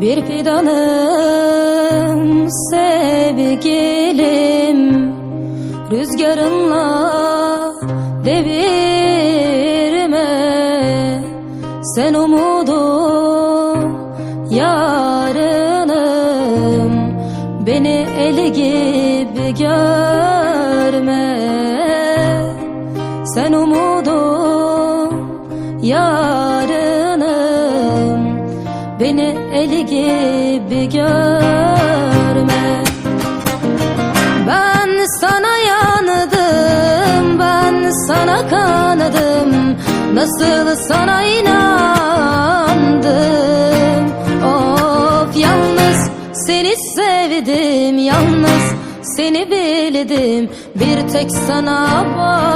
Bir fidanım sevgilim. Rüzgarınla devirme. Sen umudum yarınım. Beni eli gibi görme. Sen umudum yarınım Beni eli gibi görme. Ben sana yandım Ben sana kanadım. Nasıl sana inandım? Of yalnız seni sevdim Yalnız seni bildim. Bir tek sana bağlandım